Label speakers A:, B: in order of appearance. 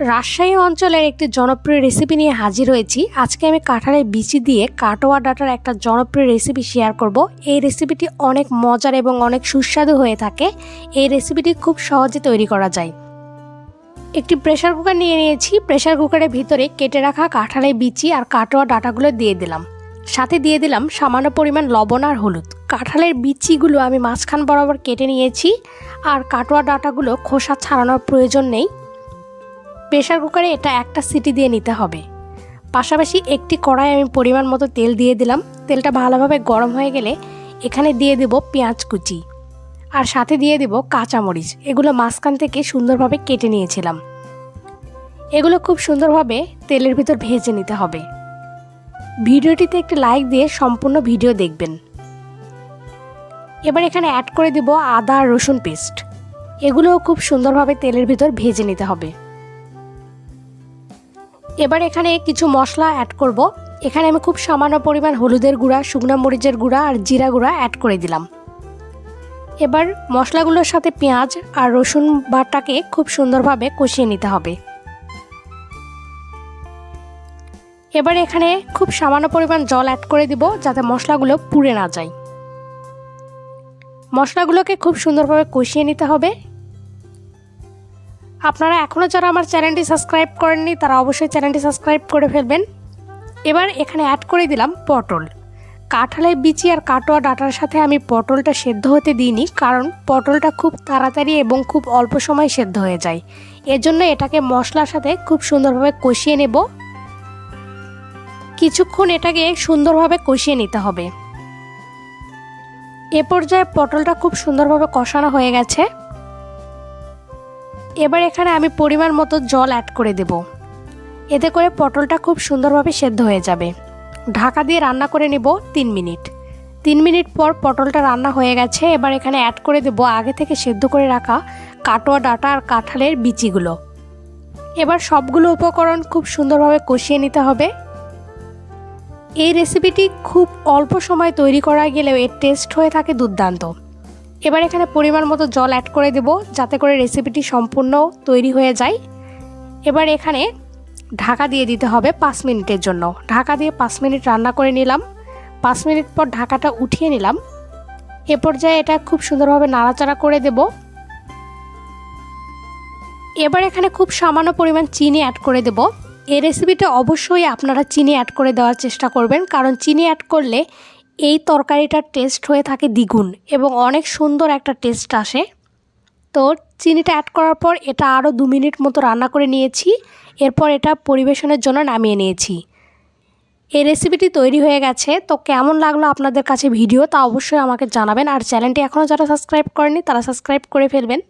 A: রাজশাহী অঞ্চলের একটি জনপ্রিয় রেসিপি নিয়ে হাজির হয়েছি। আজকে আমি কাঁঠালের বিচি দিয়ে কাটোয়া ডাটার একটা জনপ্রিয় রেসিপি শেয়ার করব। এই রেসিপিটি অনেক মজার এবং অনেক সুস্বাদু হয়ে থাকে। এই রেসিপিটি খুব সহজে তৈরি করা যায়। একটি প্রেশার কুকার নিয়ে নিয়েছি। প্রেশার কুকারের ভিতরে কেটে রাখা কাঁঠালের বিচি আর কাটোয়া ডাটাগুলো দিয়ে দিলাম। সাথে দিয়ে দিলাম সামান্য পরিমাণ লবণ আর হলুদ। কাঁঠালের বিচিগুলো আমি মাঝখান বরাবর কেটে নিয়েছি। আর কাটোয়া ডাটাগুলো খোসা ছাড়ানোর প্রয়োজন নেই। প্রেশার কুকারে এটা একটা সিটি দিয়ে নিতে হবে। পাশাপাশি একটি কড়াই আমি পরিমাণ মতো তেল দিয়ে দিলাম। তেলটা ভালোভাবে গরম হয়ে গেলে এখানে দিয়ে দেব পেঁয়াজ কুচি। আর সাথে দিয়ে দেব কাঁচামরিচ। এগুলো মাঝখান থেকে সুন্দরভাবে কেটে নিয়েছিলাম। এগুলো খুব সুন্দরভাবে তেলের ভিতর ভেজে নিতে হবে। ভিডিওটিতে একটি লাইক দিয়ে সম্পূর্ণ ভিডিও দেখবেন। এবার এখানে অ্যাড করে দেব আদা আর রসুন পেস্ট এগুলোও খুব সুন্দরভাবে তেলের ভিতর ভেজে নিতে হবে। এবার এখানে কিছু মশলা অ্যাড করব। এখানে আমি খুব সামান্য পরিমাণ হলুদের গুঁড়া, শুকনো মরিচের গুঁড়া আর জিরা গুঁড়া অ্যাড করে দিলাম। এবার মশলাগুলোর সাথে পেঁয়াজ আর রসুন বাটাকে খুব সুন্দরভাবে কষিয়ে নিতে হবে। এবার এখানে খুব সামান্য পরিমাণ জল অ্যাড করে দিব যাতে মশলাগুলো পুড়ে না যায়। মশলাগুলোকে খুব সুন্দরভাবে কষিয়ে নিতে হবে। আপনারা এখনও যারা আমার চ্যানেলটি সাবস্ক্রাইব করেননি, তারা অবশ্যই চ্যানেলটি সাবস্ক্রাইব করে ফেলবেন। এবার এখানে অ্যাড করে দিলাম পটল। কাঁঠালের বিচি আর কাটোয়া ডাটার সাথে আমি পটলটা সেদ্ধ হতে দিইনি, কারণ পটলটা খুব তাড়াতাড়ি এবং খুব অল্প সময় সেদ্ধ হয়ে যায়। এজন্য এটাকে মশলার সাথে খুব সুন্দরভাবে কষিয়ে নেব। কিছুক্ষণ এটাকে সুন্দরভাবে কষিয়ে নিতে হবে। এ পর্যায়ে পটলটা খুব সুন্দরভাবে কষানো হয়ে গেছে। এবার এখানে আমি পরিমাণ মতো জল অ্যাড করে দেব। এতে করে পটলটা খুব সুন্দরভাবে সেদ্ধ হয়ে যাবে। ঢাকা দিয়ে রান্না করে নেব তিন মিনিট। তিন মিনিট পর পটলটা রান্না হয়ে গেছে, এবার এখানে অ্যাড করে দেব আগে থেকে সেদ্ধ করে রাখা কাটোয়া ডাটা আর কাঁঠালের বিচিগুলো। এবার সবগুলো উপকরণ খুব সুন্দরভাবে কষিয়ে নিতে হবে। এই রেসিপিটি খুব অল্প সময় তৈরি করা গেলেও এর টেস্ট হয়ে থাকে দুর্দান্ত। এবার এখানে পরিমাণ মতো জল অ্যাড করে দেব, যাতে করে রেসিপিটি সম্পূর্ণ তৈরি হয়ে যায়। এবার এখানে ঢাকা দিয়ে দিতে হবে পাঁচ মিনিটের জন্য। ঢাকা দিয়ে পাঁচ মিনিট রান্না করে নিলাম। পাঁচ মিনিট পর ঢাকাটা উঠিয়ে নিলাম। এ পর্যায়ে এটা খুব সুন্দরভাবে নাড়াচাড়া করে দেব। এবার এখানে খুব সামান্য পরিমাণ চিনি অ্যাড করে দেব। এই রেসিপিটা অবশ্যই আপনারা চিনি অ্যাড করে দেওয়ার চেষ্টা করবেন, কারণ চিনি অ্যাড করলে এই তরকারিটার টেস্ট হয়ে থাকে দ্বিগুণ এবং অনেক সুন্দর একটা টেস্ট আসে। তো চিনিটা অ্যাড করার পর এটা আরও দু মিনিট মতো রান্না করে নিয়েছি। এরপর এটা পরিবেশনের জন্য নামিয়ে নিয়েছি। এই রেসিপিটি তৈরি হয়ে গেছে। তো কেমন লাগল আপনাদের কাছে ভিডিও তা অবশ্যই আমাকে জানাবেন। আর চ্যানেলটি এখনও যারা সাবস্ক্রাইব করেনি তারা সাবস্ক্রাইব করে ফেলবেন।